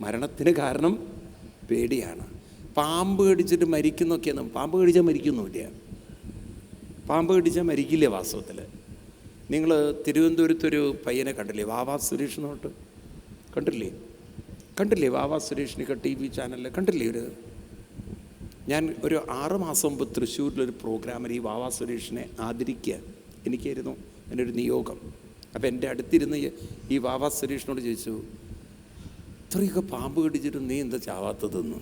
മരണത്തിന് കാരണം പേടിയാണ്. പാമ്പ് കടിച്ചിട്ട് മരിക്കുന്നൊക്കെയാണ്. പാമ്പ് കടിച്ചാൽ മരിക്കുന്നുമില്ല. പാമ്പ് കടിച്ചാൽ മരിക്കില്ല വാസ്തവത്തിൽ നിങ്ങൾ തിരുവനന്തപുരത്തൊരു പയ്യനെ കണ്ടില്ലേ? വാവാ സുരേഷിനോട്ട് കണ്ടില്ലേ? കണ്ടില്ലേ വാവാ സുരേഷിനൊക്കെ ടി വി ചാനലിൽ കണ്ടില്ലേ ഒരു? ഞാൻ ഒരു ആറ് മാസം മുമ്പ് തൃശ്ശൂരിലൊരു പ്രോഗ്രാമിൽ ഈ വാവാ സുരേഷിനെ ആദരിക്കുക എനിക്കായിരുന്നു എന്റെ ഒരു നിയോഗം. അപ്പോൾ എന്റെ അടുത്തിരുന്ന് ഈ- വാവാ സുരേഷിനോട് ചോദിച്ചു ഇത്രയൊക്കെ പാമ്പ് കടിച്ചിട്ട് നീ എന്താ ചാവാത്തതെന്ന്?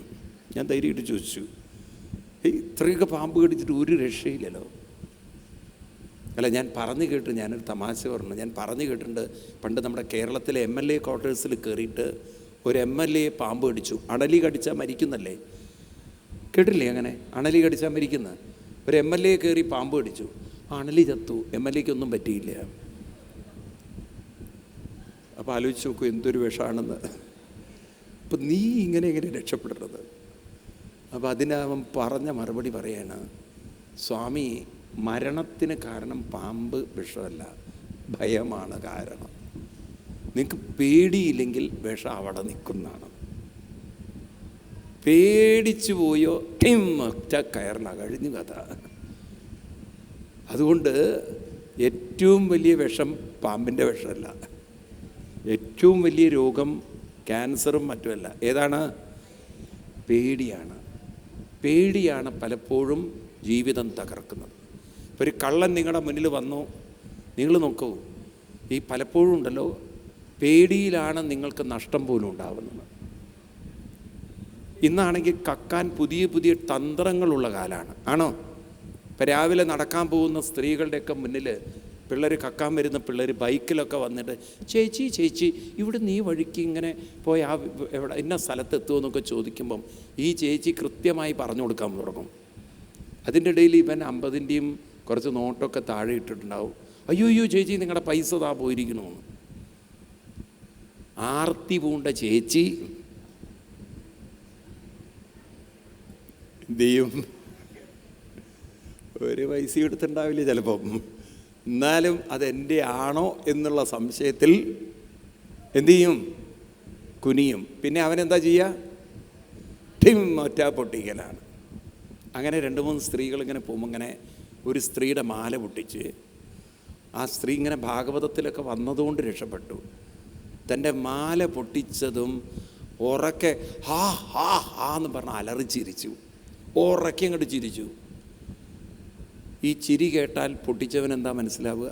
ഞാൻ ധൈര്യമായിട്ട് ചോദിച്ചു. "ഏയ്, ഇത്രയൊക്കെ പാമ്പ് കടിച്ചിട്ട് ഒരു രക്ഷയില്ലല്ലോ. അല്ല ഞാൻ പറഞ്ഞു കേട്ട് ഞാനൊരു തമാശ പറഞ്ഞു. ഞാൻ പറഞ്ഞു കേട്ടിട്ടുണ്ട് പണ്ട് നമ്മുടെ കേരളത്തിലെ എം എൽ എ ക്വാർട്ടേഴ്സിൽ കയറിയിട്ട് ഒരു എം എൽ എ പാമ്പ് കടിച്ചു. അണലി കടിച്ചാൽ മരിക്കുന്നല്ലേ? കേട്ടില്ലേ അങ്ങനെ? അണലി കടിച്ചാൽ മരിക്കുന്ന. ഒരു എം എൽ എ കയറി പാമ്പ് കടിച്ചു. അണലി ചത്തു. എം എൽ എക്ക് ഒന്നും പറ്റിയില്ല. അപ്പോൾ ആലോചിച്ച് നോക്കൂ എന്തൊരു വിഷമാണെന്ന്. അപ്പം നീ ഇങ്ങനെ എങ്ങനെ രക്ഷപ്പെടുന്നത്? അപ്പോൾ അതിനവൻ പറഞ്ഞ മറുപടി പറയാണ് സ്വാമി മരണത്തിന് കാരണം പാമ്പ് വിഷമല്ല ഭയമാണ് കാരണം. നിങ്ങൾക്ക് പേടിയില്ലെങ്കിൽ വിഷം അവിടെ നിൽക്കുന്നതാണ് പേടിച്ചു പോയോ ഒറ്റ കയറണ കഴിഞ്ഞു കഥ. അതുകൊണ്ട് ഏറ്റവും വലിയ വിഷം പാമ്പിന്റെ വിഷമല്ല. ഏറ്റവും വലിയ രോഗം ക്യാൻസറും മറ്റുമല്ല. ഏതാണ്? പേടിയാണ്. പേടിയാണ് പലപ്പോഴും ജീവിതം തകർക്കുന്നത്. ഇപ്പോൾ ഒരു കള്ളൻ നിങ്ങളുടെ മുന്നിൽ വന്നു. നിങ്ങൾ നോക്കൂ. ഈ പലപ്പോഴും ഉണ്ടല്ലോ പേടിയിലാണ് നിങ്ങൾക്ക് നഷ്ടം പോലും ഉണ്ടാവുന്നത്. ഇന്നാണെങ്കിൽ കക്കാൻ പുതിയ പുതിയ തന്ത്രങ്ങളുള്ള കാലമാണ് ആണോ? ഇപ്പം രാവിലെ നടക്കാൻ പോകുന്ന സ്ത്രീകളുടെയൊക്കെ മുന്നിൽ പിള്ളേർ കക്കാൻ വരുന്ന പിള്ളേർ ബൈക്കിലൊക്കെ വന്നിട്ട് ചേച്ചി ചേച്ചി ഇവിടെ നീ വഴിക്ക് ഇങ്ങനെ പോയി ആ എവിടെ ഇന്ന സ്ഥലത്ത് എത്തുമെന്നൊക്കെ ചോദിക്കുമ്പം ഈ ചേച്ചി കൃത്യമായി പറഞ്ഞു കൊടുക്കാൻ തുടങ്ങും. അതിന്റെ ഇടയിൽ ഇവൻ അമ്പതിന്റെയും കുറച്ച് നോട്ടൊക്കെ താഴെ ഇട്ടിട്ടുണ്ടാവും. അയ്യോ അയ്യോ ചേച്ചി നിങ്ങളുടെ പൈസ താ പോയിരിക്കണമെന്ന് ആർത്തി പൂണ്ട ചേച്ചി. എന്ത് ചെയ്യും? ഒരു പൈസ എടുത്തുണ്ടാവില്ല ചിലപ്പം. എന്നാലും അതെന്റെ ആണോ എന്നുള്ള സംശയത്തിൽ എന്തു ചെയ്യും? കുനിയും. പിന്നെ അവനെന്താ ചെയ്യുക? ടിം ഒറ്റ പൊട്ടിക്കലാണ്. അങ്ങനെ രണ്ട് മൂന്ന് സ്ത്രീകൾ ഇങ്ങനെ പോകുമ്പോൾ ഇങ്ങനെ ഒരു സ്ത്രീയുടെ മാല പൊട്ടിച്ച് ആ സ്ത്രീ ഇങ്ങനെ ഭാഗവതത്തിലൊക്കെ വന്നതുകൊണ്ട് രക്ഷപ്പെട്ടു. തന്റെ മാല പൊട്ടിച്ചതും ഉറക്കെ ഹാ ഹാ ഹാ എന്ന് പറഞ്ഞ് അലറി ചിരിച്ചു. ഉറക്കെ അങ്ങോട്ട് ചിരിച്ചു. ഈ ചിരി കേട്ടാൽ പൊട്ടിച്ചവൻ എന്താ മനസ്സിലാവുക?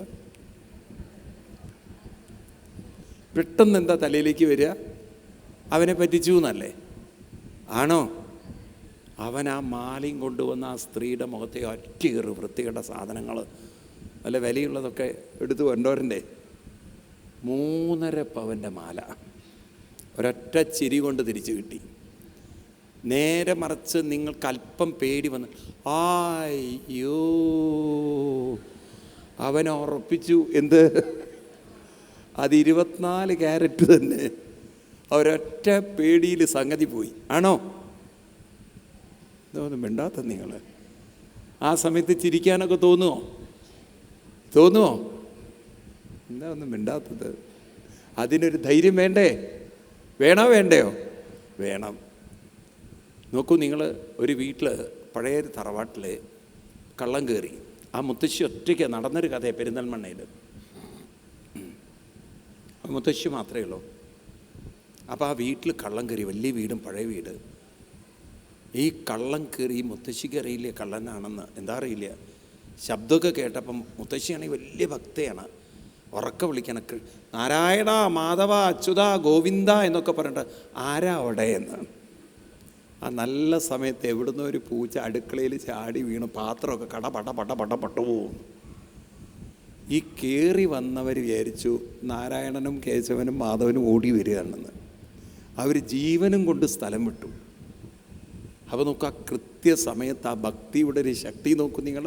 പെട്ടെന്ന് എന്താ തലയിലേക്ക് വരിക? അവനെ പറ്റിച്ചു എന്നല്ലേ ആണോ? അവൻ ആ മാലയും കൊണ്ടുവന്ന ആ സ്ത്രീയുടെ മുഖത്തെ ഒറ്റയേറ് വൃത്തികെട്ട സാധനങ്ങൾ നല്ല വിലയുള്ളതൊക്കെ എടുത്ത് കൊണ്ടോരന്റെ മൂന്നര പവന്റെ മാല. ഒരൊറ്റ ചിരി കൊണ്ട് തിരിച്ചു കിട്ടി. നേരെ മറിച്ച് നിങ്ങൾക്ക് അല്പം പേടി വന്ന് ആയ്യോ അവനെ ഉറപ്പിച്ചു എന്ത്? അത് ഇരുപത്തിനാല് ക്യാരറ്റ് തന്നെ. അവരൊറ്റ പേടിയിൽ സംഗതി പോയി. ആണോ? ഇതൊന്നും മിണ്ടാത്ത നിങ്ങൾ. ആ സമയത്ത് ചിരിക്കാനൊക്കെ തോന്നുമോ തോന്നുമോ എന്താ ഒന്നും മിണ്ടാത്തത്? അതിനൊരു ധൈര്യം വേണ്ടേ? വേണോ വേണ്ടയോ? വേണം. നോക്കൂ നിങ്ങൾ ഒരു വീട്ടിൽ പഴയ ഒരു തറവാട്ടിൽ കള്ളം കയറി ആ മുത്തശ്ശി ഒറ്റയ്ക്ക് നടന്നൊരു കഥയാണ് പെരിന്തൽമണ്ണയിൽ മുത്തശ്ശി മാത്രമേ ഉള്ളൂ. അപ്പോൾ ആ വീട്ടിൽ കള്ളം കയറി വലിയ വീടും പഴയ വീട്. ഈ കള്ളം കയറി മുത്തശ്ശിക്ക് അറിയില്ല കള്ളനാണെന്ന്? എന്താ അറിയില്ല? ശബ്ദമൊക്കെ കേട്ടപ്പം മുത്തശ്ശിയാണെങ്കിൽ വലിയ ഭക്തയാണ്. ഉറക്ക വിളിക്കണം. നാരായണ മാധവ അച്യുത ഗോവിന്ദ എന്നൊക്കെ പറഞ്ഞിട്ട് ആരാ അവിടെ എന്ന്? ആ നല്ല സമയത്ത് എവിടുന്നോ ഒരു പൂച്ച അടുക്കളയിൽ ചാടി വീണ് പാത്രമൊക്കെ കട പട പട പട പട്ടു പോകും ഈ കയറി വന്നവർ വിചാരിച്ചു നാരായണനും കേശവനും മാധവനും ഓടി വരികയാണെന്ന്. അവർ ജീവനും കൊണ്ട് സ്ഥലം വിട്ടു. അപ്പോൾ നോക്കുക കൃത്യസമയത്ത് ആ ഭക്തിയുടെ ഒരു ശക്തി നോക്കും നിങ്ങൾ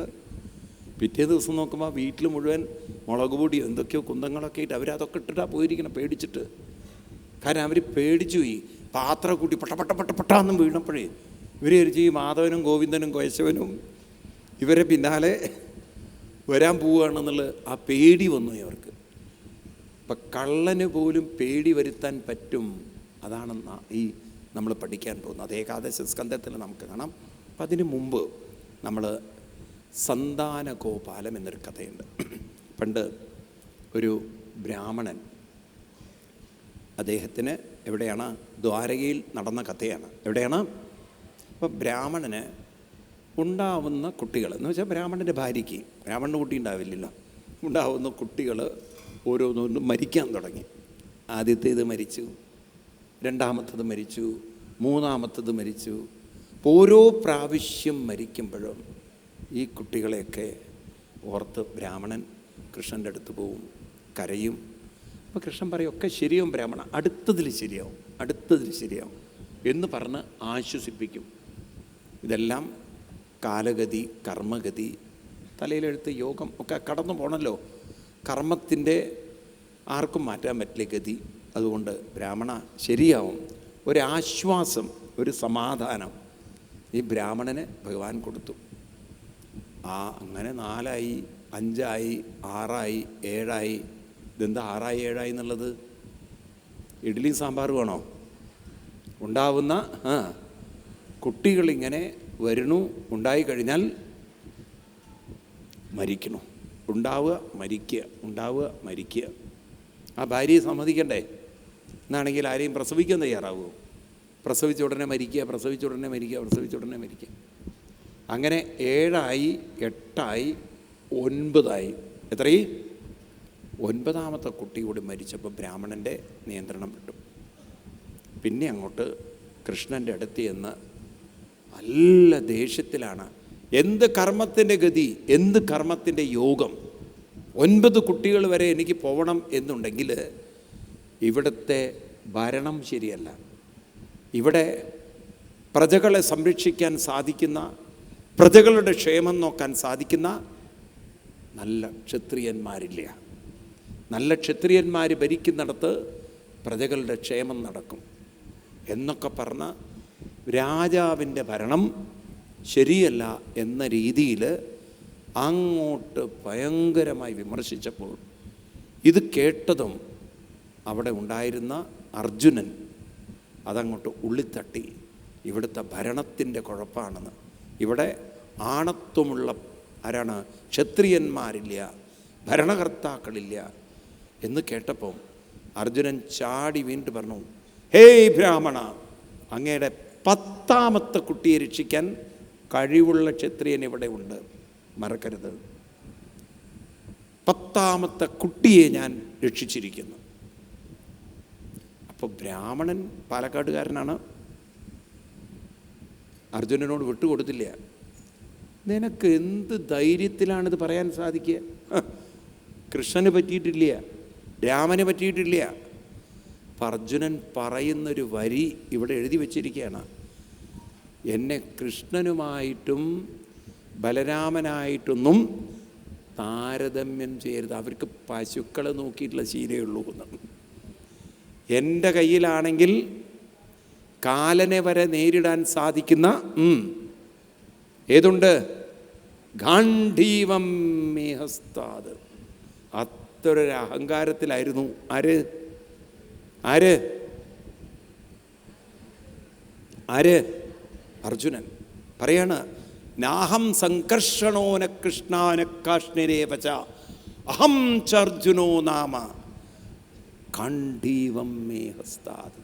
പിറ്റേ ദിവസം നോക്കുമ്പോൾ വീട്ടിൽ മുഴുവൻ മുളക് പൊടി എന്തൊക്കെയോ കുന്തങ്ങളൊക്കെ ഇട്ട് അവരതൊക്കെ ഇട്ടിട്ടാണ് പോയിരിക്കണം പേടിച്ചിട്ട്. കാരണം അവർ പേടിച്ചു പോയി. പാത്രം കൂട്ടി പട്ട പട്ട പട്ട പട്ടാന്നും വീണപ്പോഴേ ഇവരെ ഒരു ചെയ്യും മാധവനും ഗോവിന്ദനും കേശവനും ഇവരെ പിന്നാലെ വരാൻ പോവുകയാണെന്നുള്ള ആ പേടി വന്നു അവർക്ക് ഇപ്പം കള്ളന് പോലും പേടി വരുത്താൻ പറ്റും അതാണ് ഈ നമ്മൾ പഠിക്കാൻ പോകുന്നത്. അത് ഏകാദശ സ്കന്ധത്തിൽ നമുക്ക് കാണാം. അപ്പം അതിന് മുമ്പ് നമ്മൾ സന്താന ഗോപാലം എന്നൊരു കഥയുണ്ട്. പണ്ട് ഒരു ബ്രാഹ്മണൻ അദ്ദേഹത്തിന് എവിടെയാണ്? ദ്വാരകയിൽ നടന്ന കഥയാണ്. എവിടെയാണ്? അപ്പോൾ ബ്രാഹ്മണന് ഉണ്ടാവുന്ന കുട്ടികൾ എന്ന് വെച്ചാൽ ബ്രാഹ്മണന്റെ ഭാര്യയ്ക്ക്. ബ്രാഹ്മണന്റെ കുട്ടി ഉണ്ടാവില്ലല്ലോ. ഉണ്ടാവുന്ന കുട്ടികൾ ഓരോന്നും മരിക്കാൻ തുടങ്ങി. ആദ്യത്തേത് മരിച്ചു. രണ്ടാമത്തത് മരിച്ചു. മൂന്നാമത്തത് മരിച്ചു. ഓരോ പ്രാവശ്യം മരിക്കുമ്പോഴും ഈ കുട്ടികളെയൊക്കെ ഓർത്ത് ബ്രാഹ്മണൻ കൃഷ്ണന്റെ അടുത്ത് പോവും കരയും. അപ്പോൾ കൃഷ്ണൻ പറയും ഒക്കെ ശരിയാവും ബ്രാഹ്മണ അടുത്തതിൽ ശരിയാവും അടുത്തതിൽ ശരിയാവും എന്ന് പറഞ്ഞ് ആശ്വസിപ്പിക്കും. ഇതെല്ലാം കാലഗതി കർമ്മഗതി തലയിലെഴുത്ത് യോഗം ഒക്കെ കടന്നു പോകണമല്ലോ കർമ്മത്തിന്റെ ആർക്കും മാറ്റാൻ പറ്റില്ല ഗതി. അതുകൊണ്ട് ബ്രാഹ്മണ ശരിയാവും. ഒരാശ്വാസം ഒരു സമാധാനം ഈ ബ്രാഹ്മണന് ഭഗവാൻ കൊടുത്തു. ആ അങ്ങനെ നാലായി അഞ്ചായി ആറായി ഏഴായി ഇതെന്താ ആറായി ഏഴായി എന്നുള്ളത്? ഇഡ്ഡലി സാമ്പാർ വേണോ ഉണ്ടാവുന്ന ആ കുട്ടികളിങ്ങനെ വരണു ഉണ്ടായി കഴിഞ്ഞാൽ മരിക്കണു ഉണ്ടാവുക മരിക്കുക ഉണ്ടാവുക മരിക്കുക. ആ ഭാര്യയെ സമ്മതിക്കണ്ടേ? എന്നാണെങ്കിൽ ആരെയും പ്രസവിക്കാൻ തയ്യാറാവുമോ പ്രസവിച്ച ഉടനെ മരിക്കുക പ്രസവിച്ച ഉടനെ മരിക്കുക പ്രസവിച്ച ഉടനെ മരിക്കുക. അങ്ങനെ ഏഴായി എട്ടായി ഒൻപതായി. എത്രയി ഒൻപതാമത്തെ കുട്ടി കൂടി മരിച്ചപ്പോൾ ബ്രാഹ്മണന്റെ നിയന്ത്രണം വിട്ടു. പിന്നെ അങ്ങോട്ട് കൃഷ്ണന്റെ അടുത്ത് ചെന്ന് നല്ല ദേഷ്യത്തിലാണ്. എന്ത് കർമ്മത്തിന്റെ ഗതി എന്ത് കർമ്മത്തിന്റെ യോഗം? ഒൻപത് കുട്ടികൾ വരെ എനിക്ക് പോകണം എന്നുണ്ടെങ്കിൽ ഇവിടുത്തെ ഭരണം ശരിയല്ല. ഇവിടെ പ്രജകളെ സംരക്ഷിക്കാൻ സാധിക്കുന്ന പ്രജകളുടെ ക്ഷേമം നോക്കാൻ സാധിക്കുന്ന നല്ല ക്ഷത്രിയന്മാരില്ല. നല്ല ക്ഷത്രിയന്മാർ ഭരിക്കുന്നിടത്ത് പ്രജകളുടെ ക്ഷേമം നടക്കും. എന്നൊക്കെ പറഞ്ഞ രാജാവിന്റെ ഭരണം ശരിയല്ല എന്ന രീതിയിൽ അങ്ങോട്ട് ഭയങ്കരമായി വിമർശിച്ചപ്പോൾ ഇത് കേട്ടതും അവിടെ ഉണ്ടായിരുന്ന അർജുനൻ അതങ്ങോട്ട് ഉള്ളിത്തട്ടി. ഇവിടുത്തെ ഭരണത്തിന്റെ കുഴപ്പമാണെന്ന് ഇവിടെ ആണത്വമുള്ള ആരാണ്? ക്ഷത്രിയന്മാരില്ല ഭരണകർത്താക്കളില്ല എന്ന് കേട്ടപ്പോൾ അർജുനൻ ചാടി വീണ്ടും പറഞ്ഞു ഹേയ് ബ്രാഹ്മണ അങ്ങയുടെ പത്താമത്തെ കുട്ടിയെ രക്ഷിക്കാൻ കഴിവുള്ള ക്ഷത്രിയൻ ഇവിടെ ഉണ്ട്. മറക്കരുത്. പത്താമത്തെ കുട്ടിയെ ഞാൻ രക്ഷിച്ചിരിക്കുന്നു. അപ്പോൾ ബ്രാഹ്മണൻ പാലക്കാട്ടുകാരനാണ് അർജുനനോട് വിട്ടുകൊടുത്തില്ല. നിനക്ക് എന്ത് ധൈര്യത്തിലാണിത് പറയാൻ സാധിക്കുക? കൃഷ്ണന് പറ്റിയിട്ടില്ല. രാമന് പറ്റിയിട്ടില്ല. അപ്പം അർജുനൻ പറയുന്നൊരു വരി ഇവിടെ എഴുതി വച്ചിരിക്കുകയാണ്. എന്നെ കൃഷ്ണനുമായിട്ടും ബലരാമനായിട്ടൊന്നും താരതമ്യം ചെയ്യരുത്. അവർക്ക് പശുക്കളെ നോക്കിയിട്ടുള്ള ശീലയുള്ളൂ എന്ന്. എന്റെ കയ്യിലാണെങ്കിൽ കാലനെ വരെ നേരിടാൻ സാധിക്കുന്ന ഏതുണ്ട്? ഗാന്ധീവം മേഹസ്താത് അത്രയൊരു അഹങ്കാരത്തിലായിരുന്നു ആര്? ആര്? ആര്? അർജുനൻ. പറയാണ് നാഹം കൃഷ്ണാന കാഷ്ണിരേവച അഹം ചർജുനോ നാമ കണ്ഠീവം മേ ഹസ്താത്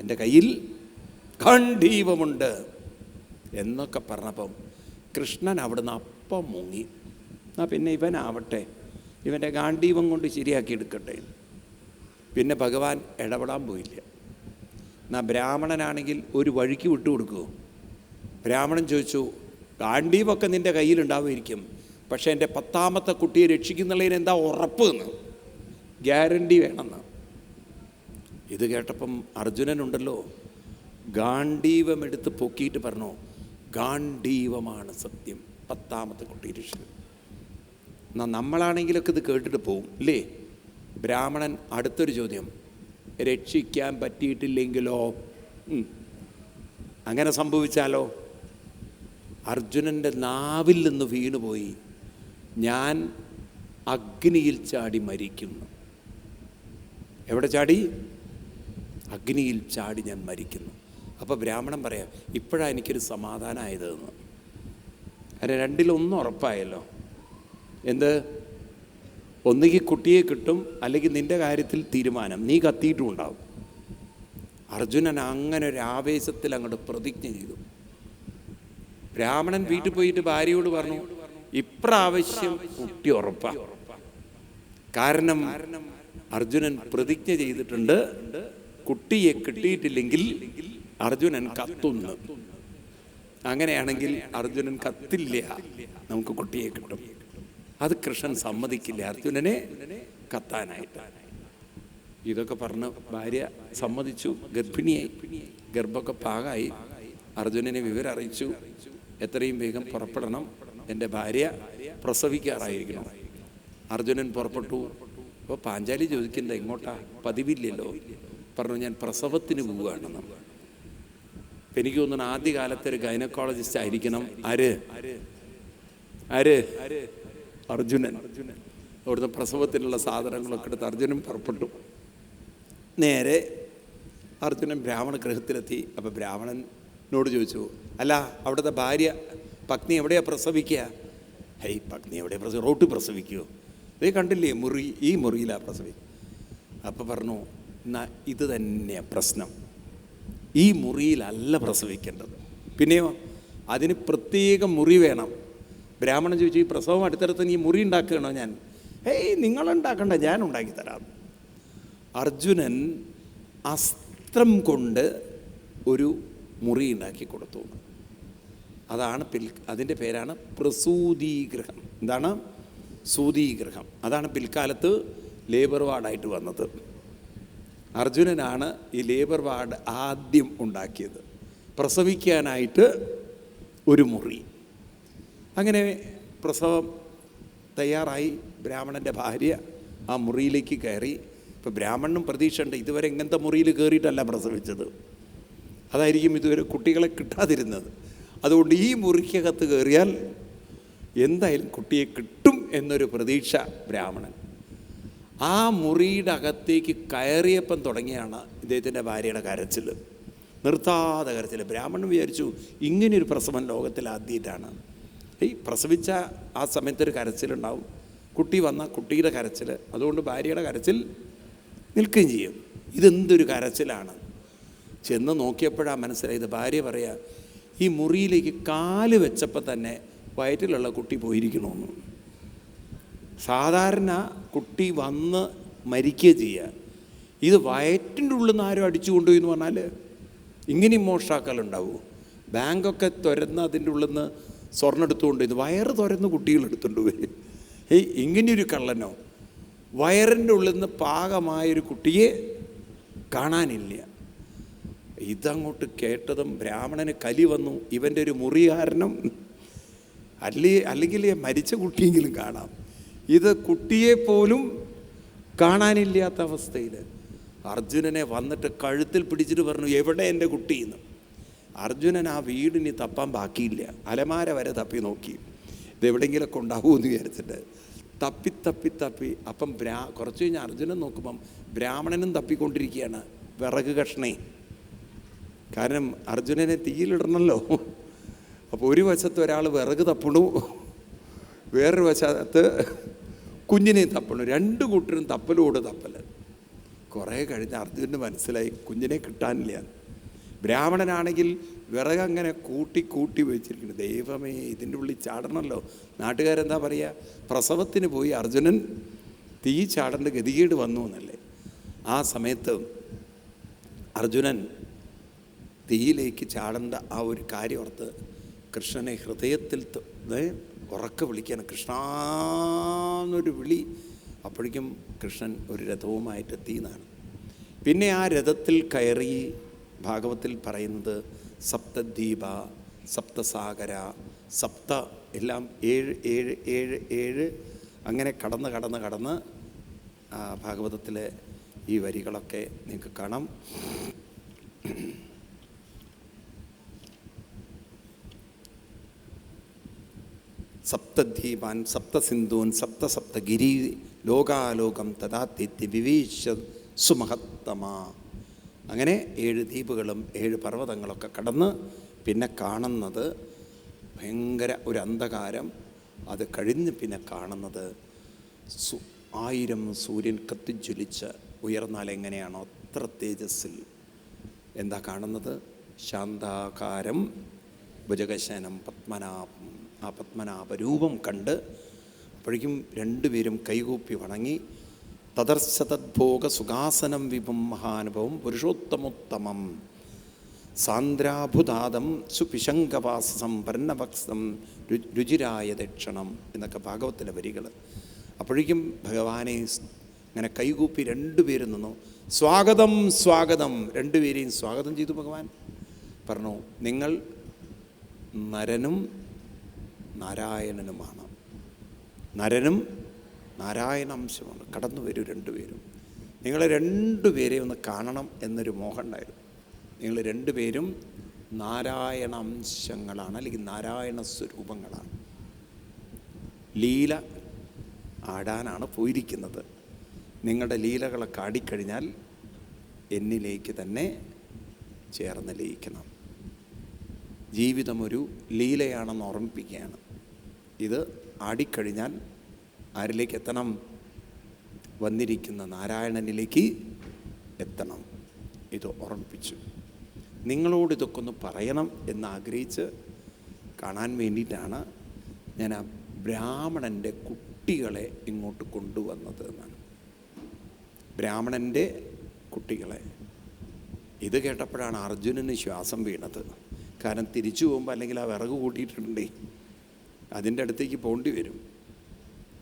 എന്റെ കയ്യിൽ കണ്ഠീവമുണ്ട് എന്നൊക്കെ പറഞ്ഞപ്പം കൃഷ്ണൻ അവിടുന്ന് അപ്പം മുങ്ങി. എന്നാൽ പിന്നെ ഇവനാവട്ടെ. ഇവന്റെ ഗാന്ധീവം കൊണ്ട് ശരിയാക്കി എടുക്കട്ടെ പിന്നെ ഭഗവാൻ ഇടപെടാൻ പോയില്ല. എന്നാൽ ബ്രാഹ്മണനാണെങ്കിൽ ഒരു വഴിക്ക് വിട്ടു കൊടുക്കുമോ ബ്രാഹ്മണൻ ചോദിച്ചു ഗാന്ധീവൊക്കെ നിന്റെ കയ്യിലുണ്ടാവുമായിരിക്കും. പക്ഷേ എന്റെ പത്താമത്തെ കുട്ടിയെ രക്ഷിക്കുന്നുള്ളതിന് എന്താ ഉറപ്പ് എന്ന്? ഗ്യാരണ്ടി വേണമെന്ന്. ഇത് കേട്ടപ്പം അർജുനനുണ്ടല്ലോ ഗാന്ധീവം എടുത്ത് പൊക്കിയിട്ട് പറഞ്ഞു ഗാന്ധീവമാണ് സത്യം. പത്താമത്തെ കുട്ടി രക്ഷിക്കും. എന്നാൽ നമ്മളാണെങ്കിലൊക്കെ ഇത് കേട്ടിട്ട് പോവും ഇല്ലേ? ബ്രാഹ്മണൻ അടുത്തൊരു ചോദ്യം. രക്ഷിക്കാൻ പറ്റിയിട്ടില്ലെങ്കിലോ? അങ്ങനെ സംഭവിച്ചാലോ? അർജുനന്റെ നാവിൽ നിന്ന് വീണുപോയി. ഞാൻ അഗ്നിയിൽ ചാടി മരിക്കുന്നു. എവിടെ ചാടി? അഗ്നിയിൽ ചാടി ഞാൻ മരിക്കുന്നു. അപ്പോൾ ബ്രാഹ്മണൻ പറയാം ഇപ്പോഴാണ് എനിക്കൊരു സമാധാനമായതെന്ന് അതിന് രണ്ടിലൊന്നും ഉറപ്പായല്ലോ. എന്ത്? ഒന്നുകിൽ കുട്ടിയെ കിട്ടും അല്ലെങ്കിൽ നിന്റെ കാര്യത്തിൽ തീരുമാനം. നീ കത്തിയിട്ടും ഉണ്ടാവും അർജുനൻ അങ്ങനെ ഒരു ആവേശത്തിൽ അങ്ങോട്ട് പ്രതിജ്ഞ ചെയ്തു. ബ്രാഹ്മണൻ വീട്ടിൽ പോയിട്ട് ഭാര്യയോട് പറഞ്ഞു ഇപ്രാവശ്യം കുട്ടി ഉറപ്പാ. കാരണം അർജുനൻ പ്രതിജ്ഞ ചെയ്തിട്ടുണ്ട് കുട്ടിയെ കിട്ടിയിട്ടില്ലെങ്കിൽ അർജുനൻ കത്തുന്നു. അങ്ങനെയാണെങ്കിൽ അർജുനൻ കത്തില്ല നമുക്ക് കുട്ടിയെ കിട്ടും. അത് കൃഷ്ണൻ സമ്മതിക്കില്ല. അർജുനനെ കത്താനായിട്ട്. ഇതൊക്കെ പറഞ്ഞ് ഭാര്യ സമ്മതിച്ചു ഗർഭിണിയായി ഗർഭമൊക്കെ പാകായി. അർജുനനെ വിവരം അറിയിച്ചു. എത്രയും വേഗം പുറപ്പെടണം. എന്റെ ഭാര്യ പ്രസവിക്കാറായിരിക്കണം. അർജുനൻ പുറപ്പെട്ടു. അപ്പോൾ പാഞ്ചാലി ചോദിക്കുന്നത് എങ്ങോട്ടാ? പതിവില്ലല്ലോ. പറഞ്ഞു ഞാൻ പ്രസവത്തിന് പോവുകയാണെന്ന്. എനിക്ക് തോന്നുന്നു ആദ്യകാലത്തെ ഒരു ഗൈനക്കോളജിസ്റ്റ് ആയിരിക്കണം. ആര്? ആര്? അർജുനൻ. അവിടുത്തെ പ്രസവത്തിനുള്ള സാധനങ്ങളൊക്കെ എടുത്ത് അർജുനൻ പുറപ്പെട്ടു. നേരെ അർജുനൻ ബ്രാഹ്മണ ഗൃഹത്തിലെത്തി. അപ്പോൾ ബ്രാഹ്മണനോട് ചോദിച്ചു അല്ല അവിടുത്തെ ഭാര്യ പത്നി എവിടെയാണ് പ്രസവിക്കുക? ഹൈ പത്നി എവിടെയാ പ്രസവി? റോട്ടിൽ പ്രസവിക്കുമോ ഇതേ കണ്ടില്ലേ മുറി ഈ മുറിയിലാണ് പ്രസവിക്കുക അപ്പോൾ പറഞ്ഞു എന്നാ ഇത് തന്നെയാണ് പ്രശ്നം. ഈ മുറിയിലല്ല പ്രസവിക്കേണ്ടത്. പിന്നെയോ അതിന് പ്രത്യേക മുറി വേണം. ബ്രാഹ്മണൻ ചോദിച്ചു ഈ പ്രസവം അടുത്തടുത്ത് ഈ മുറി ഉണ്ടാക്കുകയാണോ ഞാൻ? ഏയ് നിങ്ങളുണ്ടാക്കണ്ട ഞാൻ ഉണ്ടാക്കി തരാം അർജുനൻ അസ്ത്രം കൊണ്ട് ഒരു മുറി ഉണ്ടാക്കി കൊടുത്തു. അതാണ് പിൽ അതിന്റെ പേരാണ് പ്രസൂതീഗ്രഹം. എന്താണ്? സൂതീഗ്രഹം. അതാണ് പിൽക്കാലത്ത് ലേബർ വാർഡായിട്ട് വന്നത്. അർജുനനാണ് ഈ ലേബർ വാർഡ് ആദ്യം ഉണ്ടാക്കിയത്. പ്രസവിക്കാനായിട്ട് ഒരു മുറി. അങ്ങനെ പ്രസവം തയ്യാറായി ബ്രാഹ്മണന്റെ ഭാര്യ ആ മുറിയിലേക്ക് കയറി. ഇപ്പോൾ ബ്രാഹ്മണനും പ്രതീക്ഷയുണ്ട് ഇതുവരെ ഇങ്ങനത്തെ മുറിയിൽ കയറിയിട്ടല്ല പ്രസവിച്ചത്. അതായിരിക്കും ഇതുവരെ കുട്ടികളെ കിട്ടാതിരുന്നത്. അതുകൊണ്ട് ഈ മുറിക്കകത്ത് കയറിയാൽ എന്തായാലും കുട്ടിയെ കിട്ടും എന്നൊരു പ്രതീക്ഷ ബ്രാഹ്മണൻ. ആ മുറിയുടെ അകത്തേക്ക് കയറിയപ്പം തുടങ്ങിയാണ് ഇദ്ദേഹത്തിന്റെ ഭാര്യയുടെ കരച്ചിൽ നിർത്താതെ കരച്ചിൽ ബ്രാഹ്മണൻ വിചാരിച്ചു ഇങ്ങനെയൊരു പ്രസവം ലോകത്തിൽ ആദ്യമായിട്ടാണ്. ഈ പ്രസവിച്ച ആ സമയത്ത് ഒരു കരച്ചിലുണ്ടാവും. കുട്ടി വന്ന കുട്ടിയുടെ കരച്ചിൽ അതുകൊണ്ട് ഭാര്യയുടെ കരച്ചിൽ നിൽക്കുകയും ചെയ്യും. ഇതെന്തൊരു കരച്ചിലാണ്? ചെന്ന് നോക്കിയപ്പോഴാണ് മനസ്സിലായത്. ഭാര്യ പറയാ ഈ മുറിയിലേക്ക് കാൽ വെച്ചപ്പോൾ തന്നെ വയറ്റിലുള്ള കുട്ടി പോയിരിക്കണമെന്ന് സാധാരണ കുട്ടി വന്ന് മരിക്കുക ചെയ്യുക ഇത് വയറ്റിന്റെ ഉള്ളിൽ നിന്ന് ആരും അടിച്ചു കൊണ്ടുപോയി എന്ന് പറഞ്ഞാൽ ഇങ്ങനെയും മോഷാക്കലുണ്ടാവുമോ ബാങ്കൊക്കെ തുരന്ന് അതിന്റെ ഉള്ളിൽ നിന്ന് സ്വർണം എടുത്തുകൊണ്ട് ഇത് വയറ് തുരന്ന് കുട്ടികൾ എടുത്തുകൊണ്ട് വരും ഏയ് ഇങ്ങനെയൊരു കള്ളനോ? വയറിന്റെ ഉള്ളിൽ നിന്ന് പാകമായൊരു കുട്ടിയെ കാണാനില്ല. ഇതങ്ങോട്ട് കേട്ടതും ബ്രാഹ്മണന് കലി വന്നു ഇവന്റെ ഒരു മുറി കാരണം. അല്ലേ അല്ലെങ്കിൽ മരിച്ച കുട്ടിയെങ്കിലും കാണാം. ഇത് കുട്ടിയെ പോലും കാണാനില്ലാത്ത അവസ്ഥയിൽ അർജുനനെ വന്നിട്ട് കഴുത്തിൽ പിടിച്ചിട്ട് പറഞ്ഞു എവിടെ എന്റെ കുട്ടിയെന്ന് അർജുനൻ ആ വീടിനി തപ്പാൻ ബാക്കിയില്ല. അലമാര വരെ തപ്പി നോക്കി. ഇതെവിടെയെങ്കിലൊക്കെ ഉണ്ടാവുമെന്ന് വിചാരിച്ചിട്ട്. തപ്പി തപ്പി തപ്പി. അപ്പം ബ്രാ കുറച്ച് കഴിഞ്ഞ് അർജുനൻ നോക്കുമ്പം ബ്രാഹ്മണനും തപ്പിക്കൊണ്ടിരിക്കുകയാണ്. വിറക് കഷ്ണേ. കാരണം അർജുനനെ തീയിലിടണമല്ലോ അപ്പോൾ ഒരു വശത്ത് ഒരാൾ വിറക് തപ്പണു. വേറൊരു വശത്ത് കുഞ്ഞിനെ തപ്പണു. രണ്ട് കൂട്ടരും തപ്പലോട് തപ്പൽ കുറേ കഴിഞ്ഞ് അർജുനന് മനസ്സിലായി കുഞ്ഞിനെ കിട്ടാനില്ല. ബ്രാഹ്മണനാണെങ്കിൽ വിറക് അങ്ങനെ കൂട്ടി കൂട്ടി വെച്ചിരിക്കുന്നു. ദൈവമേ ഇതിന്റെ ഉള്ളിൽ ചാടണമല്ലോ. നാട്ടുകാരെന്താ പറയുക പ്രസവത്തിന് പോയി അർജുനൻ തീ ചാടേണ്ട ഗതികേട് വന്നു എന്നല്ലേ. ആ സമയത്ത് അർജുനൻ തീയിലേക്ക് ചാടേണ്ട ആ ഒരു കാര്യം ഓർത്ത് കൃഷ്ണനെ ഹൃദയത്തിൽ ഉറക്ക ദേ ഉറക്കെ വിളിക്കാൻ കൃഷ്ണ എന്നൊരു വിളി. അപ്പോഴേക്കും കൃഷ്ണൻ ഒരു രഥവുമായിട്ട് എത്തിയെന്നാണ് പിന്നെ ആ രഥത്തിൽ കയറി ഭാഗവത്തിൽ പറയുന്നത് സപ്തദ്വീപ സപ്തസാഗര സപ്ത എല്ലാം ഏഴ് ഏഴ് ഏഴ് ഏഴ് അങ്ങനെ കടന്ന് കടന്ന് കടന്ന് ഭാഗവതത്തിലെ ഈ വരികളൊക്കെ നിങ്ങൾക്ക് കാണാം. സപ്തദ്വീപാൻ സപ്തസിന്ധൂൻ സപ്തസപ്തഗിരി ലോകാലോകം തഥാത്യത്യ വിവേശ സുമഹത്തമ. അങ്ങനെ ഏഴ് ദ്വീപുകളും ഏഴ് പർവതങ്ങളൊക്കെ കടന്ന് പിന്നെ കാണുന്നത് ഭയങ്കര ഒരു അന്ധകാരം. അത് കഴിഞ്ഞ് പിന്നെ കാണുന്നത് ആയിരം സൂര്യൻ കത്തിജ്വലിച്ച് ഉയർന്നാൽ എങ്ങനെയാണോ അത്ര തേജസ്സിൽ. എന്താ കാണുന്നത്? ശാന്താകാരം ഭുജകശനം പത്മനാഭം. ആ പത്മനാഭരൂപം കണ്ട് അപ്പോഴേക്കും രണ്ടുപേരും കൈകൂപ്പി വണങ്ങി തദർശതദ്ഭോഗ സുഖാസനം വിഭം മഹാനുഭവം പുരുഷോത്തമോത്തമം. സാന്ദ്രാഭുതാദം സുപിശങ്കവാസം പർണവക്സം രു രുചിരായ ദക്ഷണം എന്നൊക്കെ ഭാഗവത്തിലെ വരികൾ. അപ്പോഴേക്കും ഭഗവാനെ ഇങ്ങനെ കൈകൂപ്പി രണ്ടുപേരും നിന്നു. സ്വാഗതം സ്വാഗതം. രണ്ടുപേരെയും സ്വാഗതം ചെയ്തു ഭഗവാൻ. പറഞ്ഞു നിങ്ങൾ നരനും നാരായണനുമാണ്. നരനും നാരായണാംശമാണ്. കടന്നു വരൂ രണ്ടുപേരും. നിങ്ങൾ രണ്ടുപേരെ ഒന്ന് കാണണം എന്നൊരു മോഹം ഉണ്ടായിരുന്നു. നിങ്ങൾ രണ്ടുപേരും നാരായണാംശങ്ങളാണ് അല്ലെങ്കിൽ നാരായണ സ്വരൂപങ്ങളാണ്. ലീല ആടാനാണ് പോയിരിക്കുന്നത്. നിങ്ങളുടെ ലീലകളൊക്കെ ആടിക്കഴിഞ്ഞാൽ എന്നിലേക്ക് തന്നെ ചേർന്ന് ലയിക്കണം. ജീവിതമൊരു ലീലയാണെന്ന് ഓർമ്മിപ്പിക്കുകയാണ്. ഇത് ആടിക്കഴിഞ്ഞാൽ ആരിലേക്ക് എത്തണം? വന്നിരിക്കുന്ന നാരായണനിലേക്ക് എത്തണം. ഇത് ഓർമ്മിപ്പിച്ചു നിങ്ങളോട് ഇതൊക്കെ ഒന്ന് പറയണം എന്നാഗ്രഹിച്ച് കാണാൻ വേണ്ടിയിട്ടാണ് ഞാൻ ആ ബ്രാഹ്മണന്റെ കുട്ടികളെ ഇങ്ങോട്ട് കൊണ്ടുവന്നത് എന്നാണ്. ബ്രാഹ്മണന്റെ കുട്ടികളെ. ഇത് കേട്ടപ്പോഴാണ് അർജുനന് ശ്വാസം വീണത്. കാരണം തിരിച്ചു പോകുമ്പോൾ അല്ലെങ്കിൽ ആ വിറക് കൂട്ടിയിട്ടുണ്ടേ അതിന്റെ അടുത്തേക്ക് പോകേണ്ടി വരും.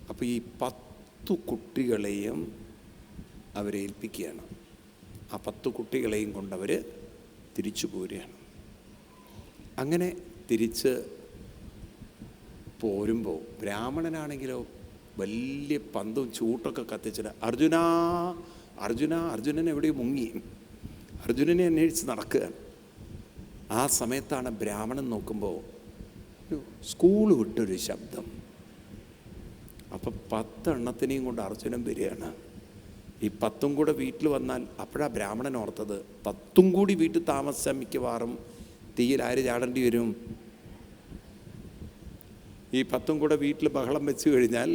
അപ്പോൾ ഈ പത്തു കുട്ടികളെയും അവരെ ഏൽപ്പിക്കുകയാണ്. ആ പത്തു കുട്ടികളെയും കൊണ്ടവർ തിരിച്ചു പോരുകയാണ്. അങ്ങനെ തിരിച്ച് പോരുമ്പോൾ ബ്രാഹ്മണനാണെങ്കിലോ വലിയ പന്തും ചൂട്ടൊക്കെ കത്തിച്ചിട്ട് അർജുന അർജുന അർജുനൻ എവിടെയോ മുങ്ങി. അർജുനനെ അന്വേഷിച്ച് നടക്കുകയാണ്. ആ സമയത്താണ് ബ്രാഹ്മണൻ നോക്കുമ്പോൾ സ്കൂൾ വിട്ടൊരു ശബ്ദം. അപ്പം പത്തെണ്ണത്തിനെയും കൊണ്ട് അർജുനൻ വരികയാണ്. ഈ പത്തും കൂടെ വീട്ടിൽ വന്നാൽ അപ്പോഴാ ബ്രാഹ്മണൻ ഓർത്തത്. പത്തും കൂടി വീട്ടിൽ താമസിച്ചാൽ മിക്കവാറും തീയിൽ ആര് ചാടേണ്ടി വരും? ഈ പത്തും കൂടെ വീട്ടിൽ ബഹളം വെച്ച് കഴിഞ്ഞാൽ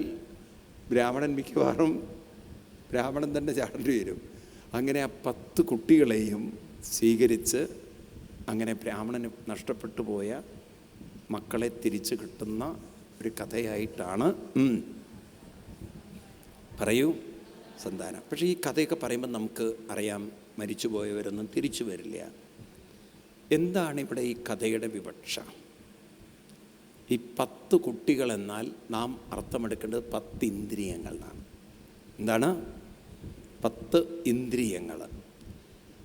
ബ്രാഹ്മണൻ മിക്കവാറും ബ്രാഹ്മണൻ തന്നെ ചാടേണ്ടി വരും. അങ്ങനെ ആ പത്ത് കുട്ടികളെയും സ്വീകരിച്ച് അങ്ങനെ ബ്രാഹ്മണന് നഷ്ടപ്പെട്ടു പോയ മക്കളെ തിരിച്ചു കിട്ടുന്ന ഒരു കഥയായിട്ടാണ്. പറയൂ സന്താനം. പക്ഷേ ഈ കഥയൊക്കെ പറയുമ്പോൾ നമുക്ക് അറിയാം മരിച്ചു പോയവരൊന്നും തിരിച്ചു വരില്ല. എന്താണ് ഇവിടെ ഈ കഥയുടെ വിവക്ഷ? ഈ പത്ത് കുട്ടികളെന്നാൽ നാം അർത്ഥമെടുക്കേണ്ടത് പത്ത് ഇന്ദ്രിയങ്ങളാണ്. എന്താണ്? പത്ത് ഇന്ദ്രിയങ്ങൾ.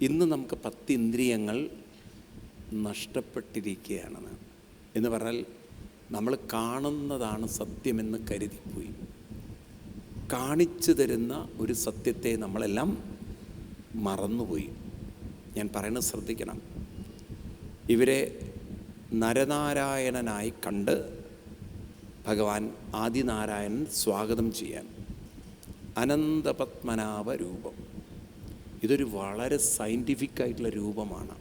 ഇന്ന് നമുക്ക് പത്ത് ഇന്ദ്രിയങ്ങൾ നഷ്ടപ്പെട്ടിരിക്കുകയാണെന്ന് എന്ന് പറഞ്ഞാൽ നമ്മൾ കാണുന്നതാണ് സത്യമെന്ന് കരുതിപ്പോയി. കാണിച്ചു തരുന്ന ഒരു സത്യത്തെ നമ്മളെല്ലാം മറന്നുപോയി. ഞാൻ പറയുന്നത് ശ്രദ്ധിക്കണം. ഇവരെ നരനാരായണനായി കണ്ട് ഭഗവാൻ ആദിനാരായണൻ സ്വാഗതം ചെയ്യാൻ. അനന്തപത്മനാഭ രൂപം. ഇതൊരു വളരെ സയന്റിഫിക് ആയിട്ടുള്ള രൂപമാണ്.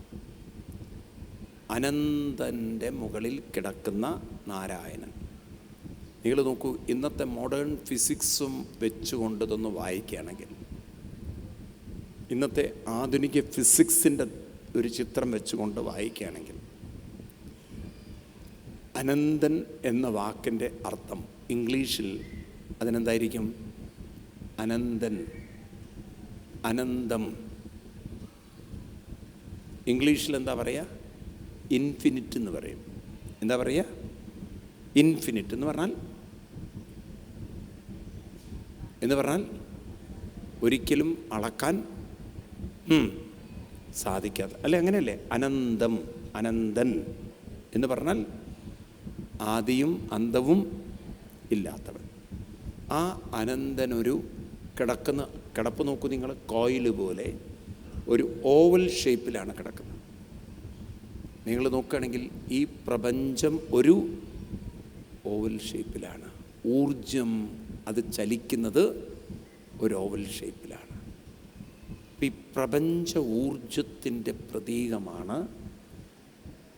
അനന്തന്റെ മുകളിൽ കിടക്കുന്ന നാരായണൻ. നിങ്ങൾ നോക്കൂ ഇന്നത്തെ മോഡേൺ ഫിസിക്സും വെച്ചുകൊണ്ട് ഇതൊന്ന് വായിക്കുകയാണെങ്കിൽ ഇന്നത്തെ ആധുനിക ഫിസിക്സിന്റെ ഒരു ചിത്രം വെച്ചുകൊണ്ട് വായിക്കുകയാണെങ്കിൽ അനന്തൻ എന്ന വാക്കിന്റെ അർത്ഥം ഇംഗ്ലീഷിൽ അതിനെന്തായിരിക്കും? അനന്തൻ അനന്തം. ഇംഗ്ലീഷിൽ എന്താ പറയുക? ഇൻഫിനിറ്റ് എന്ന് പറയും. എന്താ പറയുക? ഇൻഫിനിറ്റ് എന്ന് പറഞ്ഞാൽ എന്ന് പറഞ്ഞാൽ ഒരിക്കലും അളക്കാൻ സാധിക്കാതെ. അല്ലെ അങ്ങനെയല്ലേ? അനന്തം അനന്തൻ എന്ന് പറഞ്ഞാൽ ആദിയും അന്തവും ഇല്ലാത്തവൻ. ആ അനന്തനൊരു കിടക്കുന്ന കിടപ്പ് നോക്കൂ നിങ്ങൾ കോയിൽ പോലെ ഒരു ഓവൽ ഷേപ്പിലാണ് കിടക്കുന്നത്. നിങ്ങൾ നോക്കുകയാണെങ്കിൽ ഈ പ്രപഞ്ചം ഒരു ഓവൽ ഷേപ്പിലാണ്. ഊർജം അത് ചലിക്കുന്നത് ഒരു ഓവൽ ഷേപ്പിലാണ് ഈ പ്രപഞ്ച ഊർജത്തിന്റെ പ്രതീകമാണ്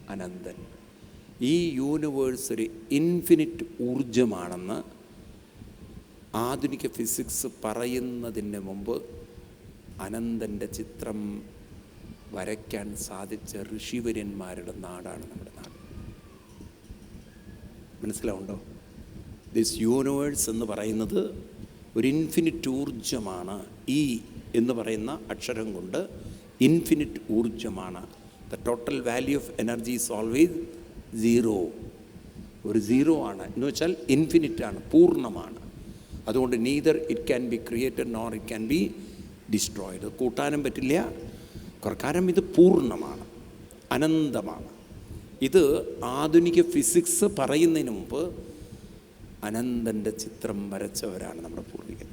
അനന്തൻ. ഈ യൂണിവേഴ്സ് ഒരു ഇൻഫിനിറ്റ് ഊർജമാണെന്ന് ആധുനിക ഫിസിക്സ് പറയുന്നതിന് മുമ്പ് അനന്തന്റെ ചിത്രം വരയ്ക്കാൻ സാധിച്ച ഋഷിവര്യന്മാരുടെ നാടാണ് നമ്മുടെ നാട്. മനസ്സിലാവുണ്ടോ? ദിസ് യൂണിവേഴ്സ് എന്ന് പറയുന്നത് ഒരു ഇൻഫിനിറ്റ് ഊർജമാണ് ഈ എന്ന് പറയുന്ന അക്ഷരം കൊണ്ട് infinite ഊർജമാണ് the total value of energy is always zero ഒരു സീറോ ആണ്. എന്ന് വെച്ചാൽ ഇൻഫിനിറ്റ് ആണ് പൂർണമാണ്. അതുകൊണ്ട് neither it can be created nor it can be destroyed കൂട്ടാനും പറ്റില്ല. കുറക്കാനും ഇത് പൂർണമാണ് അനന്തമാണ്. ഇത് ആധുനിക ഫിസിക്സ് പറയുന്നതിന് മുമ്പ് അനന്തന്റെ ചിത്രം വരച്ചവരാണ് നമ്മുടെ പൂർവികർ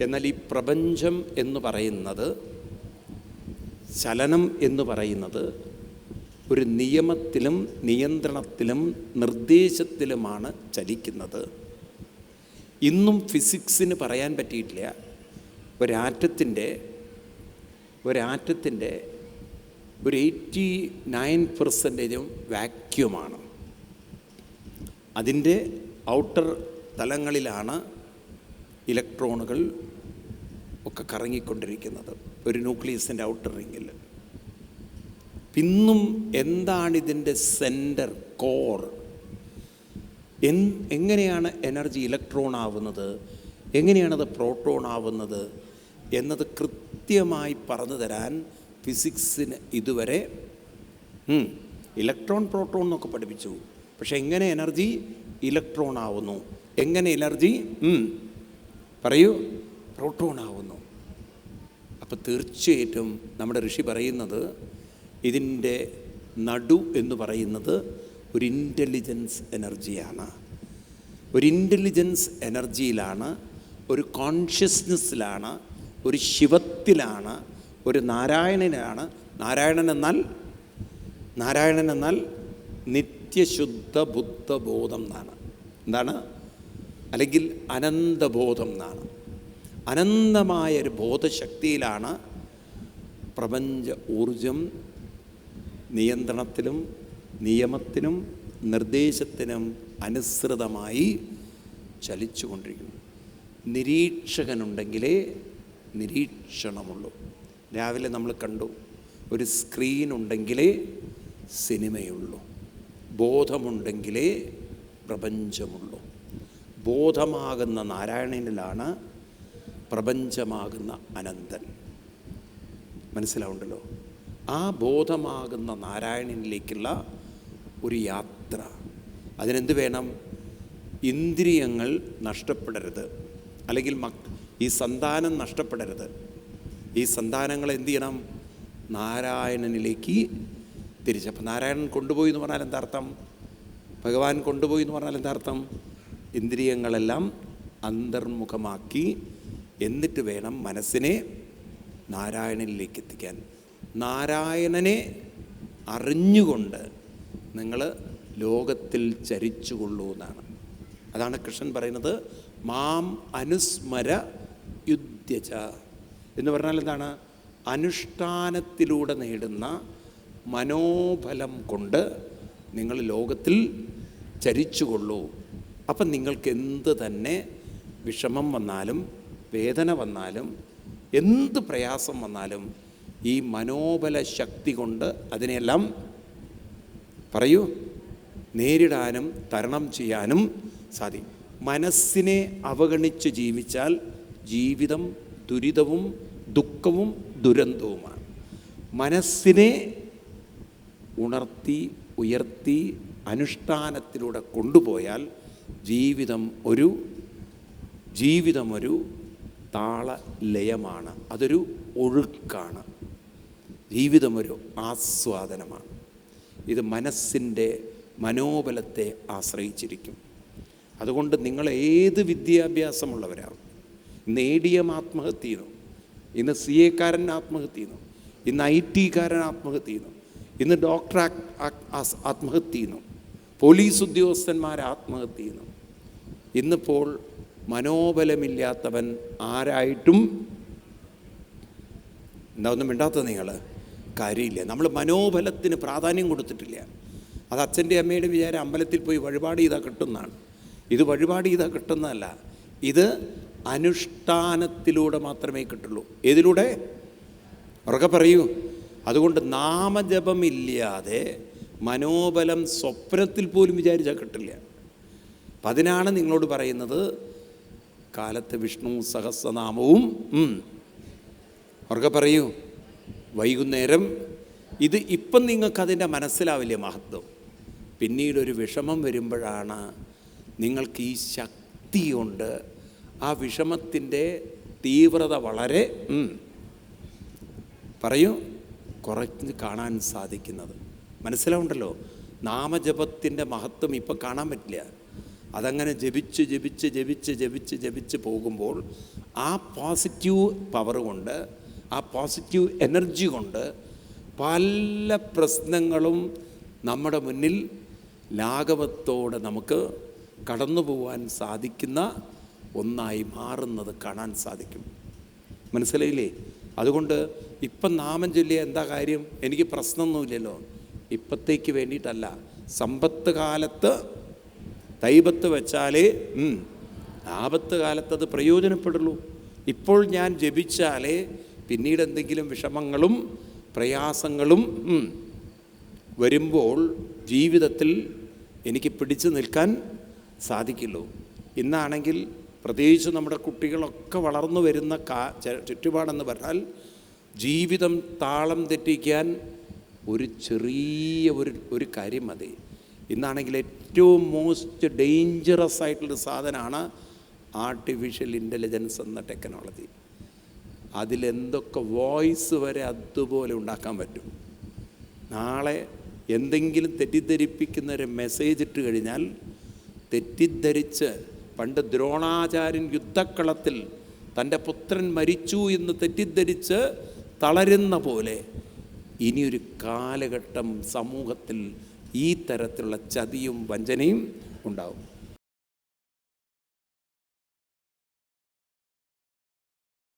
എന്നാൽ ഈ പ്രപഞ്ചം എന്ന് പറയുന്നത് ചലനം എന്ന് പറയുന്നത് ഒരു നിയമത്തിലും നിയന്ത്രണത്തിലും നിർദ്ദേശത്തിലുമാണ് ചലിക്കുന്നത്. ഇന്നും ഫിസിക്സിന് പറയാൻ പറ്റിയിട്ടില്ല. ഒരാറ്റത്തിന്റെ ഒരാറ്റത്തിന്റെ ഒരു എയ്റ്റി നയൻ പെർസെന്റേജും വാക്യൂമാണ്. അതിന്റെ ഔട്ടർ തലങ്ങളിലാണ് ഇലക്ട്രോണുകൾ ഒക്കെ കറങ്ങിക്കൊണ്ടിരിക്കുന്നത്. ഒരു ന്യൂക്ലിയസിന്റെ ഔട്ടർ റിങ്ങിൽ പിന്നും എന്താണിതിന്റെ സെന്റർ കോർ? എൻ എങ്ങനെയാണ് എനർജി ഇലക്ട്രോൺ ആവുന്നത്? എങ്ങനെയാണത് പ്രോട്ടോൺ ആവുന്നത്? എന്നത് കൃത്യമായി പറഞ്ഞു തരാൻ ഫിസിക്സിന് ഇതുവരെ ഇലക്ട്രോൺ പ്രോട്ടോൺ എന്നൊക്കെ പഠിപ്പിച്ചു. പക്ഷെ എങ്ങനെ എനർജി ഇലക്ട്രോൺ ആവുന്നു എങ്ങനെ എനർജി പറയൂ പ്രോട്ടോൺ ആവുന്നു അപ്പോൾ തീർച്ചയായിട്ടും നമ്മുടെ ഋഷി പറയുന്നത് ഇതിന്റെ നടു എന്ന് പറയുന്നത് ഒരു ഇന്റലിജൻസ് എനർജിയാണ് ഒരു ഇന്റലിജൻസ് എനർജിയിലാണ് ഒരു കോൺഷ്യസ്നെസ്സിലാണ് ഒരു ശിവത്തിലാണ് ഒരു നാരായണനാണ്. നാരായണൻ എന്നാൽ നാരായണൻ എന്നാൽ നിത്യശുദ്ധ ബുദ്ധബോധം എന്നാണ്. എന്താണ്? അല്ലെങ്കിൽ അനന്തബോധം എന്നാണ്. അനന്തമായ ഒരു ബോധശക്തിയിലാണ് പ്രപഞ്ച ഊർജം നിയന്ത്രണത്തിലും നിയമത്തിനും നിർദ്ദേശത്തിനും അനുസൃതമായി ചലിച്ചുകൊണ്ടിരിക്കുന്നു. നിരീക്ഷകനുണ്ടെങ്കിലേ നിരീക്ഷണമുള്ളൂ. രാവിലെ നമ്മൾ കണ്ടു ഒരു സ്ക്രീൻ ഉണ്ടെങ്കിലേ സിനിമയുള്ളൂ. ബോധമുണ്ടെങ്കിലേ പ്രപഞ്ചമുള്ളൂ. ബോധമാകുന്ന നാരായണനിലാണ് പ്രപഞ്ചമാകുന്ന അനന്തൻ. മനസ്സിലാവുണ്ടല്ലോ? ആ ബോധമാകുന്ന നാരായണനിലേക്കുള്ള ഒരു യാത്ര. അതിനെന്ത് വേണം? ഇന്ദ്രിയങ്ങൾ നഷ്ടപ്പെടരുത്. അല്ലെങ്കിൽ മക് ഈ സന്താനം നഷ്ടപ്പെടരുത്. ഈ സന്താനങ്ങൾ എന്ത് ചെയ്യണം? നാരായണനിലേക്ക് തിരിച്ച് അപ്പം നാരായണൻ കൊണ്ടുപോയി എന്ന് പറഞ്ഞാൽ എന്താ അർത്ഥം? ഭഗവാൻ കൊണ്ടുപോയി എന്ന് പറഞ്ഞാൽ എന്താ അർത്ഥം? ഇന്ദ്രിയങ്ങളെല്ലാം അന്തർമുഖമാക്കി എന്നിട്ട് വേണം മനസ്സിനെ നാരായണനിലേക്ക് എത്തിക്കാൻ. നാരായണനെ അറിഞ്ഞുകൊണ്ട് നിങ്ങൾ ലോകത്തിൽ ചരിച്ചുകൊള്ളൂ എന്നാണ്. അതാണ് കൃഷ്ണൻ പറയുന്നത് മാം അനുസ്മര യുദ്ധ എന്ന് പറഞ്ഞാൽ എന്താണ്? അനുഷ്ഠാനത്തിലൂടെ നേടുന്ന മനോബലം കൊണ്ട് നിങ്ങൾ ലോകത്തിൽ ചരിച്ചുകൊള്ളൂ. അപ്പം നിങ്ങൾക്ക് എന്ത് തന്നെ വിഷമം വന്നാലും വേദന വന്നാലും എന്ത് പ്രയാസം വന്നാലും ഈ മനോബല ശക്തി കൊണ്ട് അതിനെല്ലാം പറയൂ നേരിടാനും തരണം ചെയ്യാനും സാധിക്കും. മനസ്സിനെ അവഗണിച്ച് ജീവിച്ചാൽ ജീവിതം ദുരിതവും ദുഃഖവും ദുരന്തവുമാണ്. മനസ്സിനെ ഉണർത്തി ഉയർത്തി അനുഷ്ഠാനത്തിലൂടെ കൊണ്ടുപോയാൽ ജീവിതം ഒരു ജീവിതമൊരു താളലയമാണ്. അതൊരു ഒഴുക്കാണ്. ജീവിതമൊരു ആസ്വാദനമാണ്. ഇത് മനസ്സിന്റെ മനോബലത്തെ ആശ്രയിച്ചിരിക്കും. അതുകൊണ്ട് നിങ്ങൾ ഏത് വിദ്യാഭ്യാസമുള്ളവരാണ്? ഇന്ന് എ ഡി എം ആത്മഹത്യ ചെയ്യുന്നു. ഇന്ന് സി എക്കാരൻ ആത്മഹത്യ ചെയ്യുന്നു. ഇന്ന് ഐ ടിക്കാരൻ ആത്മഹത്യ ചെയ്യുന്നു. ഇന്ന് ഡോക്ടർ ആത്മഹത്യ ചെയ്യുന്നു. പോലീസ് ഉദ്യോഗസ്ഥന്മാർ ആത്മഹത്യ ചെയ്യുന്നു. ഇന്നിപ്പോൾ മനോബലമില്ലാത്തവൻ ആരായിട്ടും എന്താ ഒന്നും മിണ്ടാത്ത നിങ്ങൾ കാര്യമില്ല. നമ്മൾ മനോബലത്തിന് പ്രാധാന്യം കൊടുത്തിട്ടില്ല. അത് അച്ഛന്റെ അമ്മയുടെ വിചാരം അമ്പലത്തിൽ പോയി വഴിപാട് ചെയ്താൽ കിട്ടുന്നതാണ്. ഇത് വഴിപാട് ചെയ്താൽ കിട്ടുന്നതല്ല. ഇത് അനുഷ്ഠാനത്തിലൂടെ മാത്രമേ കിട്ടുള്ളൂ. ഏതിലൂടെ? ഉറക്കെ പറയൂ. അതുകൊണ്ട് നാമജപമില്ലാതെ മനോബലം സ്വപ്നത്തിൽ പോലും വിചാരിച്ചാൽ കിട്ടില്ല. അപ്പം അതിനാണ് നിങ്ങളോട് പറയുന്നത് കാലത്ത് വിഷ്ണു സഹസ്രനാമവും ഉറക്കെ പറയൂ വൈകുന്നേരം ഇത് ഇപ്പം നിങ്ങൾക്കതിന്റെ മനസ്സിലാവില്ല മഹത്വം? പിന്നീടൊരു വിഷമം വരുമ്പോഴാണ് നിങ്ങൾക്ക് ഈ ശക്തി കൊണ്ട് ആ വിഷമത്തിന്റെ തീവ്രത വളരെ പറയൂ. കുറച്ച് കാണാൻ സാധിക്കുന്നത്. മനസ്സിലാവുണ്ടല്ലോ? നാമജപത്തിന്റെ മഹത്വം ഇപ്പോൾ കാണാൻ പറ്റില്ല. അതങ്ങനെ ജപിച്ച് ജപിച്ച് ജപിച്ച് ജപിച്ച് ജപിച്ച് പോകുമ്പോൾ ആ പോസിറ്റീവ് പവർ കൊണ്ട് ആ പോസിറ്റീവ് എനർജി കൊണ്ട് പല പ്രശ്നങ്ങളും നമ്മുടെ മുന്നിൽ ലാഘവത്തോടെ നമുക്ക് കടന്നു പോകാൻ സാധിക്കുന്ന ഒന്നായി മാറുന്നത് കാണാൻ സാധിക്കും. മനസ്സിലായില്ലേ? അതുകൊണ്ട് ഇപ്പം നാമം ചൊല്ലിയ എന്താ കാര്യം? എനിക്ക് പ്രശ്നമൊന്നുമില്ലല്ലോ. ഇപ്പത്തേക്ക് വേണ്ടിയിട്ടല്ല. സമ്പത്ത് കാലത്ത് തൈബത്ത് വെച്ചാലേ ആപത്ത് കാലത്ത് അത് പ്രയോജനപ്പെടുള്ളൂ. ഇപ്പോൾ ഞാൻ ജപിച്ചാലേ പിന്നീട് എന്തെങ്കിലും വിഷമങ്ങളും പ്രയാസങ്ങളും വരുമ്പോൾ ജീവിതത്തിൽ എനിക്ക് പിടിച്ചു നിൽക്കാൻ സാധിക്കുള്ളൂ. ഇന്നാണെങ്കിൽ പ്രത്യേകിച്ച് നമ്മുടെ കുട്ടികളൊക്കെ വളർന്നു വരുന്ന കാ ചുറ്റുപാടെന്ന് പറഞ്ഞാൽ ജീവിതം താളം തെറ്റിക്കാൻ ഒരു ചെറിയ ഒരു ഒരു കാര്യം മതി. ഇന്നാണെങ്കിൽ ഏറ്റവും മോസ്റ്റ് ഡേഞ്ചറസ് ആയിട്ടുള്ള സാധനമാണ് ആർട്ടിഫിഷ്യൽ ഇന്റലിജൻസ് എന്ന ടെക്നോളജി അതിലെന്തൊക്കെ വോയിസ് വരെ അതുപോലെ ഉണ്ടാക്കാൻ പറ്റും. നാളെ എന്തെങ്കിലും തെറ്റിദ്ധരിപ്പിക്കുന്ന ഒരു മെസ്സേജ് ഇട്ട് കഴിഞ്ഞാൽ തെറ്റിദ്ധരിച്ച് പണ്ട് ദ്രോണാചാര്യൻ യുദ്ധക്കളത്തിൽ തന്റെ പുത്രൻ മരിച്ചു എന്ന് തെറ്റിദ്ധരിച്ച് തളരുന്ന പോലെ ഇനിയൊരു കാലഘട്ടം സമൂഹത്തിൽ ഈ തരത്തിലുള്ള ചതിയും വഞ്ചനയും ഉണ്ടാവും.